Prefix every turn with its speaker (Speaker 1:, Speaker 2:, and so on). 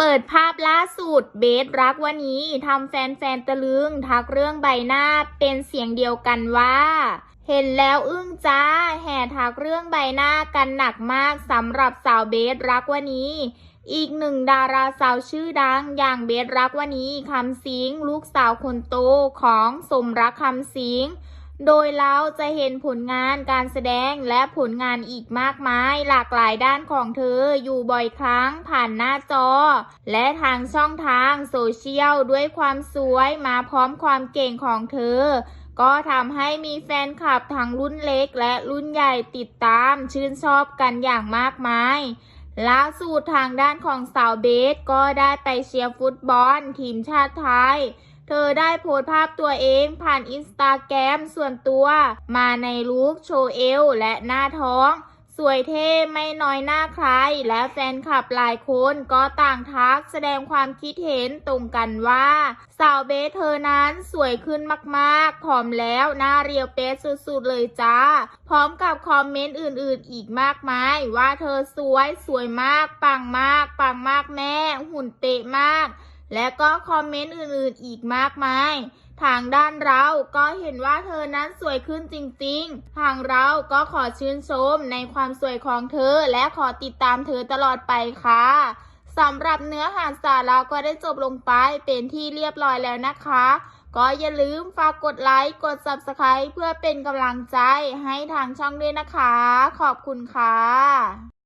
Speaker 1: เปิดภาพล่าสุดเบสรักวันนี้ทำแฟนๆตะลึง ทักเรื่องใบหน้าเป็นเสียงเดียวกันว่า เห็นแล้วอึ้งจ้า แห่ทักเรื่องใบหน้ากันหนักมากสำหรับสาวเบสรักวันนี้ อีกหนึ่งดาราสาวชื่อดัง อย่างเบสรักวันนี้คำสิงลูกสาวคนโตของสมรักคำสิง โดยเราจะเห็นผลงานการแสดงและผลงานอีกมากมาย หลากหลายด้านของเธออยู่บ่อยครั้งผ่านหน้าจอ และทางช่องทางโซเชียลด้วยความสวยมาพร้อมความเก่งของเธอ ก็ทำให้มีแฟนคลับทั้งรุ่นเล็กและรุ่นใหญ่ติดตามชื่นชอบกันอย่างมากมายล่าสุดทางด้านของสาวเบสก็ได้ไปเชียร์ฟุตบอลทีมชาติไทย เธอได้โพสต์ภาพตัวเองผ่านอินสตาแกรมส่วนตัว มาในลุคโชว์เอวและหน้าท้อง สวยเท่ไม่น้อยหน้าใคร และแฟนคลับหลายคนก็ต่างทักแสดงความคิดเห็นตรงกันว่า สาวเบสเธอนั้นสวยขึ้นมากๆผอมแล้วหน้าเรียวเป๊ะสุดๆเลยจ้า พร้อมกับคอมเมนต์อื่นๆอีกมากมายว่าเธอสวยสวยมาก ปังมาก ปังมากแม่ หุ่นเป๊ะมาก และก็คอมเมนต์อื่นๆอีกมากมาย ทางด้านเราก็เห็นว่าเธอนั้นสวยขึ้นจริงๆ ทางเราก็ขอชื่นชมในความสวยของเธอ และขอติดตามเธอตลอดไปค่ะสำหรับเนื้อหาสาระก็ได้จบลงไปเป็นที่เรียบร้อยแล้วนะคะ ก็อย่าลืมฝากกดไลค์ กด Subscribe เพื่อเป็นกำลังใจให้ทางช่องด้วยนะคะ ขอบคุณค่ะ